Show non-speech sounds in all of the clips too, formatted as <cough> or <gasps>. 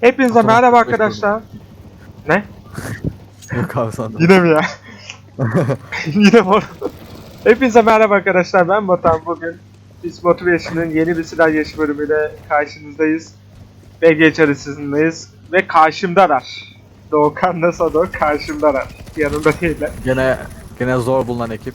Hepinize Tamam, merhaba hoş bulduk. arkadaşlar. Ne? Yok abi sandım. <laughs> Yine mi ya? <laughs> Yine mi? Hepinize merhaba arkadaşlar. Ben Batuhan. Bugün Biz Motivation'ın yeni bir silah yaşı bölümüyle karşınızdayız. BG içerisindeyiz. Ve karşımdalar. Doğukan'la Sado karşımdalar. Yanımda değiller. Gene gene zor bulunan ekip.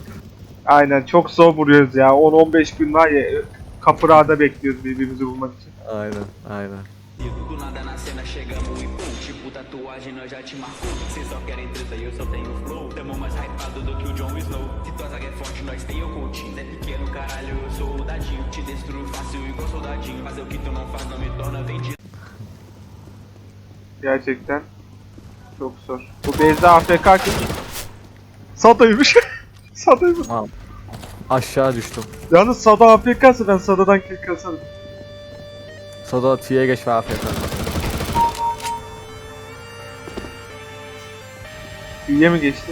Aynen çok zor vuruyoruz ya. 10-15 gün var ya kapırağda bekliyoruz birbirimizi bulmak için. Aynen aynen. Do nada na cena chegamos e pum, tipo tatuagem nós já te marcou. Cês só querem treta e eu só tenho flow. Tamo mais hypado do que o Jon Snow. Se tua zaga é forte, nós tem o coaching. É pequeno, caralho, eu sou o dadinho. Te destruo fácil igual soldadinho. Fazer o que tu não faz não me torna vendido. Gerçekten çok zor. Bu Beyza AFK kim? Sado'ymuş. <laughs> Sado'ymuş. Tamam. Aşağı düştüm. Yalnız Sado AFK'sı ben Sado'dan kill kasarım. Geç ve afiyet olsun. Üye mi geçti?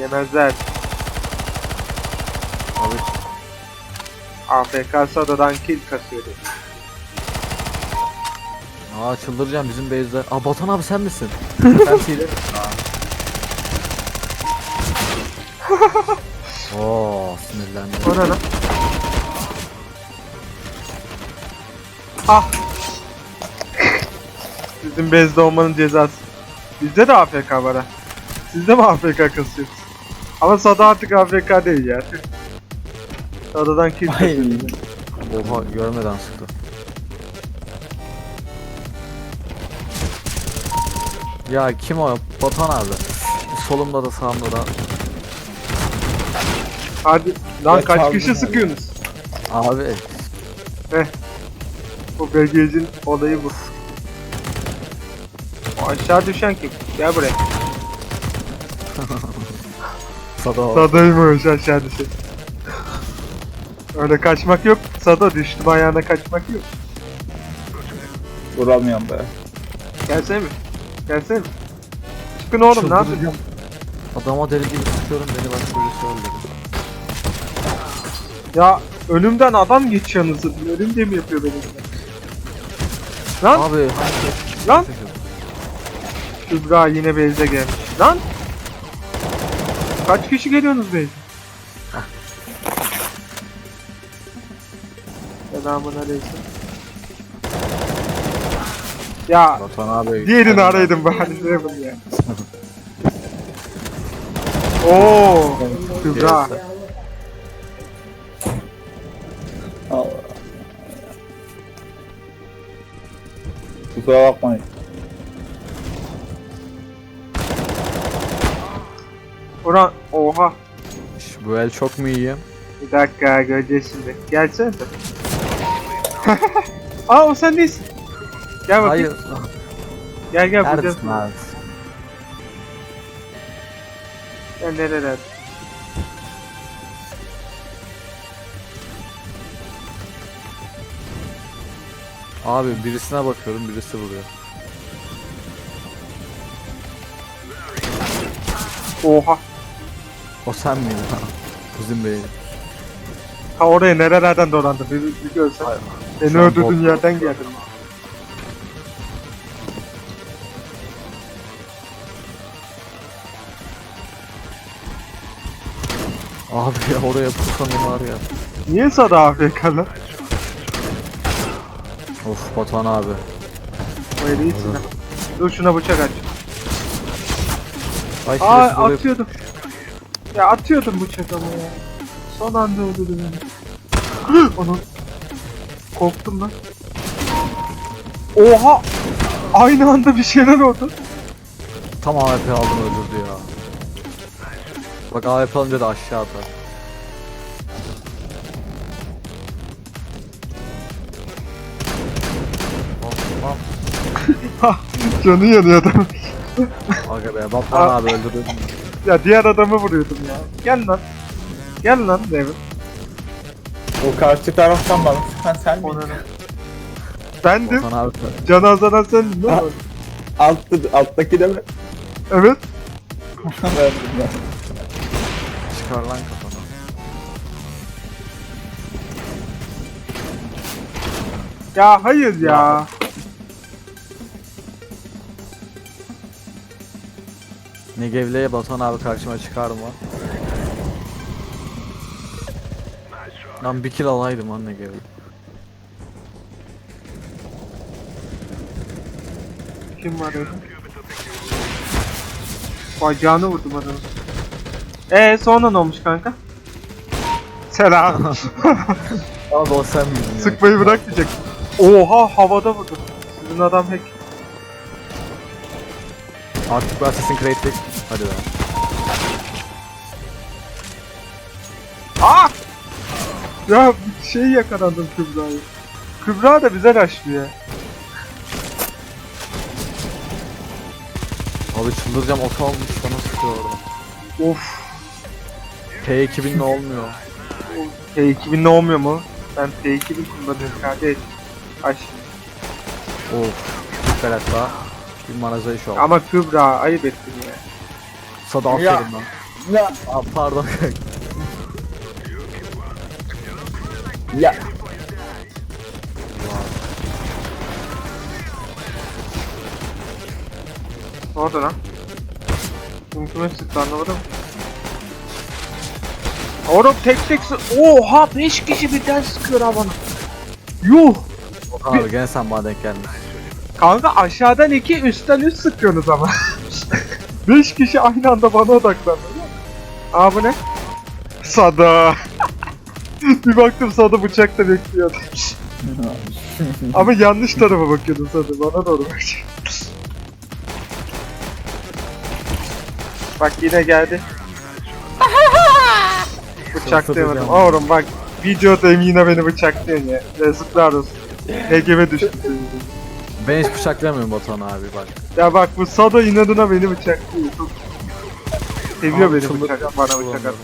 Yemezler. Abi AFK Sado'dan kill kasıyordu. aa çıldıracağım bizim base'de. Aa Batuhan abi sen misin? <laughs> ben T'yle. <laughs> Oo sinirlendim. O ne lan? Ah! Sizin bezde olmanın cezası. Bizde de AFK var ha. Sizde mi AFK kasıyorsunuz? Ama Sado artık AFK değil ya. Sado'dan kill kasıyor. Oha görmeden sıktı. Ya kim o? Batuhan abi. Solumda da sağımda da. Hadi lan Ya kaç kişi abi. sıkıyorsunuz? Abi Heh. Bu BG'cin olayı bu. O aşağı düşen kim? Gel buraya. <laughs> Sado. Sado'ymuş aşağı düşen. Öyle kaçmak yok. Sado düştüm ayağına kaçmak yok. Vuramıyorum be. Gelsene mi? Gelsene mi? Çıkın oğlum ne yapıyorsun? Adama deli gibi sıkıyorum beni başka birisi öldürdü. Ya önümden adam geçiyorsunuz. Önümde mi yapıyor benim? Lan Abi lan Kübra yine base'e gelmiş. Lan Kaç kişi geliyorsunuz base'e? Selamun aleyküm. Ya Batuhan abi. diğerini araydım bari <laughs> ne bunu ya. <laughs> Oo Kübra. Kusura bakmayın. Ulan oha. Şş, Bu el çok mu iyi? Bir dakika göreceğiz şimdi. Gelsene sen. <laughs> Aa o sen değilsin. Gel bakayım. Hayır. Gel gel bulacağız. Neredesin abi? Gel nereler? Abi birisine bakıyorum birisi vuruyor. Oha. O sen miydin? Bizim bey. Ha oraya nerelerden dolandı bir, bir görsen. Beni Şu an öldürdüğün yerden geldin. Abi ya <laughs> oraya pusanım var ya. Niye sana AFK lan? Of Batuhan abi. O eli iyisin ha. Dur şuna bıçak aç. Ay Aa şerefsiz oraya- atıyordum. Ya atıyordum bıçak ama ya. Son anda öldürdü beni. <gasps> Onun. Korktum lan. Oha! Aynı anda bir şeyler oldu. Tam AWP aldım öldürdü ya. Bak AWP alınca da aşağı atar. <laughs> Canı yanıyor adam. Aga be Batuhan abi öldürdü. ya diğer adamı vuruyordum ya. Gel lan. Gel lan Devin. O karşı taraftan bana sıkan sen Ona miydin? ne? Bendim. Batuhan abi Can azanan sendin değil mi? Alttı, alttaki de mi? Evet. Verdim ben. çıkar lan kafana. Ya hayır ya. Negevli'ye Batuhan abi karşıma çıkar mı? Lan bir kill alaydım lan Negevli. Kim var öyle? Bacağını vurdum adamı. Ee sonra ne olmuş kanka? Selam. <laughs> Abi o sen miydin ya? Sıkmayı bırak diyecek. Oha havada vurdum. Sizin adam hack. Artık bu Assassin's Creed'lik. Hadi be. Aa! Ya şey yakalandım Kübra'yı. Kübra da bize raşlıyor. Abi çıldıracağım oto almış bana sıkıyor orada. Of. P2000 ne olmuyor? T2000 ne olmuyor mu? Ben T2000 kullanıyorum kardeş. Aş. Of. Süper hatta. Bir manazayı şu an. Ama Kübra ayıp ettin ya. Sada Ya. aferin lan. Ya. Aa, pardon. Ya. Ne oldu lan? Kim kime sıktı anlamadım. Oğlum tek tek sı- Oha 5 kişi birden sıkıyor ha bana. Yuh! abi gene sen bana denk geldin. Kanka aşağıdan 2 üstten 3 sıkıyorsunuz ama. <laughs> 5 kişi aynı anda bana odaklandı. Aa bu ne? Sada. <laughs> bir baktım Sada bıçakla bekliyordu. <laughs> ama yanlış tarafa bakıyordun Sada. Bana doğru bakıyor. bak yine geldi. Bıçaklayamadım. Oğlum bak videodayım yine beni bıçaklıyorsun ya. Yazıklar olsun. HGV düştü. Ben hiç bıçaklamıyorum Batuhan abi bak. Ya bak bu Sado inadına beni bıçaklıyor. Çok seviyor Abi beni çıldıracağım, bıçak, bana bıçak kullanıyorum. at.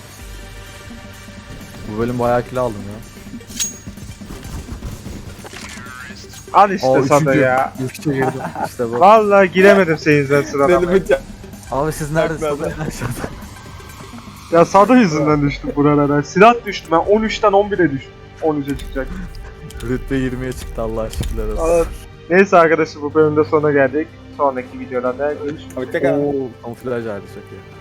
Bu bölüm bayağı kill aldım ya. Al işte Aa, Sado ya. Üçte girdim. <laughs> İşte bu. Vallahi giremedim senin yüzünden bıçak. Abi siz neredesiniz? Aşağıda. <laughs> Ya Sado yüzünden düştüm buralara. Silah düştüm ben 13'ten 11'e düştüm. 13'e çıkacak. Rütbe 20'ye çıktı Allah şükürler olsun. Neyse arkadaşlar bu bölümde sona geldik. Sonraki videolarda görüşürüz. Hoşçakalın. Oo, kamuflaj hali çok iyi.